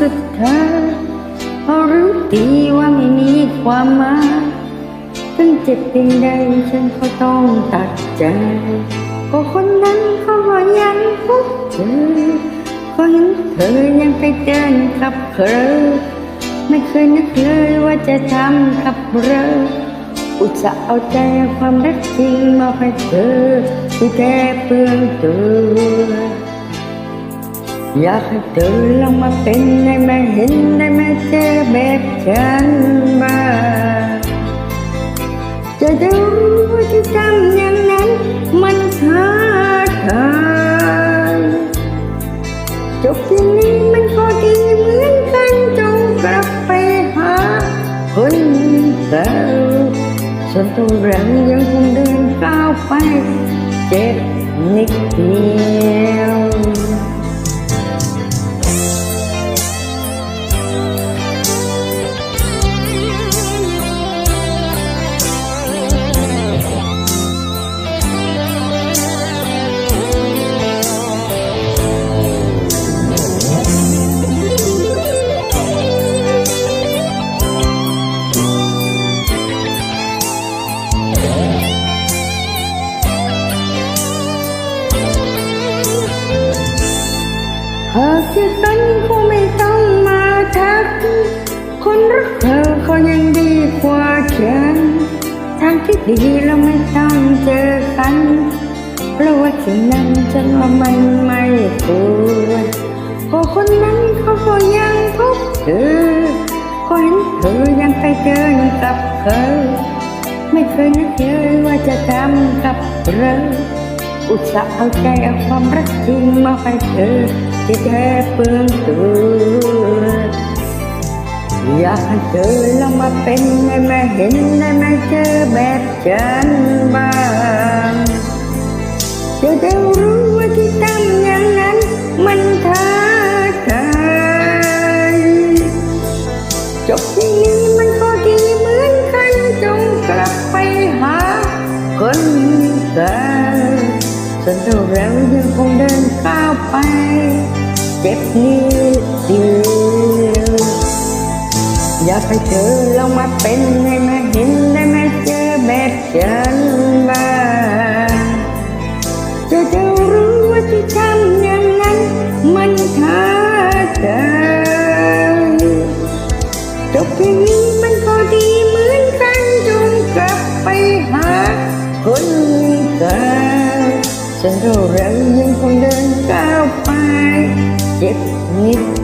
สุดท้าเพราะรู้ดีว่าไม่มีความหมายถึงเจ็บเพียงใดฉันก็ต้องตัดใจ ก็คนนั้นเขาก็ยังพบเจอก็เห็นเธอยังไปเดินกับเธอไม่เคยนึกเลยว่าจะทำกับเราอุตส่าห์เอาใจความรักจริงมาให้เธอที่แท้เปลืองตัว อยากให้เธอลองมาเป็นได้ไหมเห็นได้ไหมเจอแบบฉันบ้างจะดูว่าที่ทำอย่างนั้นมันท้าทายจบที่นี้มันก็ดีเหมือนกันจงกลับไปหาคนเก่าส่วนตัวเรายังคงเดินก้าวไปเจ็บนิดเดียว หากจะสันคงไม่ต้องมาทัก คนรักเธอเขายังดีกว่าฉันทางที่ดีเราไม่ต้องเจอกัน เพราะว่าสิ่งนั้นฉันว่ามันไม่ควรก็คนนั้นเขาก็ยังพบเธอก็เห็นเธอยังไปเดินกับเขาไม่เคยนึกเลยว่าจะทำกับเราอุตส่าห์เอาใจเอาความรักจริงมาให้เธอ ที่แท้เปลืองตัวอยากให้เธอลองมาเป็นได้ไหมเห็นได้ไหมเจอแบบฉันบ้างจะได้รู้ว่าที่ทำอย่างนั้นมันท้าทายจบที่นี้มันก็ดีเหมือนกันจงกลับไปหาคนเก่าส่วนตัวเรายังคงเดินก้าวไป เจ็บนิดเดียวอยากให้เธอลองมาเป็นให้มาเห็นได้ไหมเจอแบบฉันบ้างจะจะรู้ว่าที่ทำอย่างนั้น มันท้าทายจบที่นี้มันก็ดีเหมือนกันจงกลับไปหาคนเก่าฉันรู้เรายังคงเดิ need